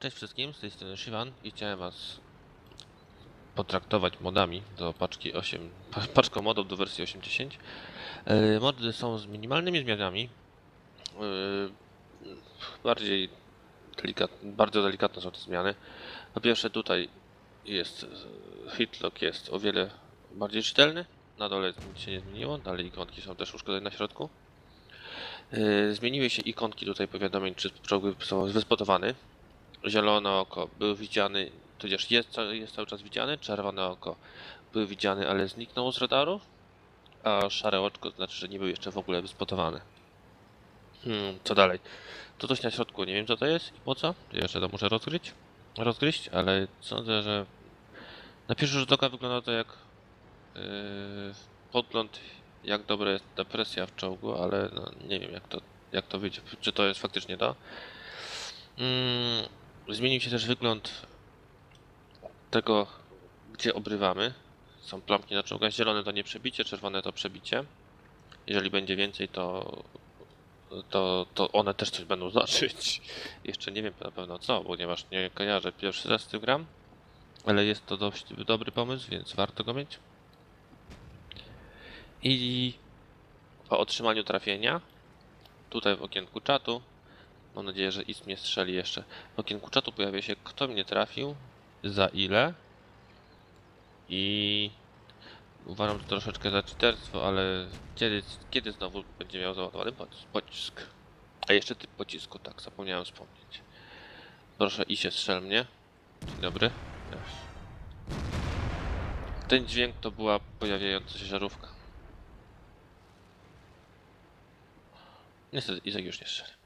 Cześć wszystkim, z tej strony Shivan i chciałem was potraktować modami do paczki 8, pa- paczką modów do wersji 8.10. Yy, Mody są z minimalnymi zmianami. Yy, Bardziej delikat, bardzo delikatne są te zmiany. Po pierwsze tutaj jest hitlock jest o wiele bardziej czytelny. Na dole nic się nie zmieniło, dalej ikonki są też uszkodzone na środku. Yy, Zmieniły się ikonki tutaj powiadomień, czy czołg są wyspotowany. Zielone oko był widziany, tudzież jest, jest cały czas widziany. Czerwone oko był widziany, ale zniknął z radaru. A szare oczko znaczy, że nie był jeszcze w ogóle wyspotowany. Hmm, co dalej? To coś na środku, nie wiem co to jest i po co. Jeszcze to muszę rozgryźć, rozgryźć, ale sądzę, że na pierwszy rzut oka wygląda to jak yy, podgląd, jak dobra jest depresja w czołgu, ale no, nie wiem jak to, jak to wyjdzie, czy to jest faktycznie to. Mm, zmienił się też wygląd tego, gdzie obrywamy. Są plamki na czołgach. Zielone to nie przebicie, czerwone to przebicie. Jeżeli będzie więcej, to, to, to one też coś będą znaczyć. Jeszcze nie wiem na pewno co, ponieważ nie kojarzę pierwszy raz tym gram. Ale jest to dość dobry pomysł, więc warto go mieć. I po otrzymaniu trafienia, tutaj w okienku czatu, Mam nadzieję, że Ist mnie strzeli jeszcze. W okienku czatu pojawia się, kto mnie trafił, za ile. I uważam to troszeczkę za czyterstwo, ale kiedy, kiedy znowu będzie miał załadowany pocis- pocisk. A jeszcze typ pocisku, tak, zapomniałem wspomnieć. Proszę i się strzel mnie. Dzień dobry. Ten dźwięk to była pojawiająca się żarówka. Niestety Izak już nie strzeli.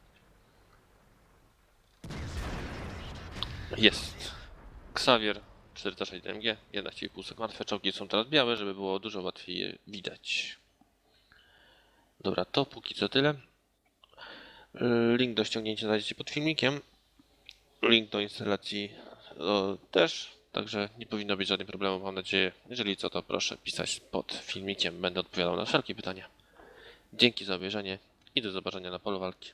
Jest. Xavier 461G, 11,5 sekund. Martwe czołgi są teraz białe, żeby było dużo łatwiej je widać. Dobra, to póki co tyle. Yy, Link do ściągnięcia znajdziecie pod filmikiem. Link do instalacji o, też, także nie powinno być żadnych problemów, mam nadzieję. Jeżeli co, to proszę pisać pod filmikiem, będę odpowiadał na wszelkie pytania. Dzięki za obejrzenie i do zobaczenia na polu walki.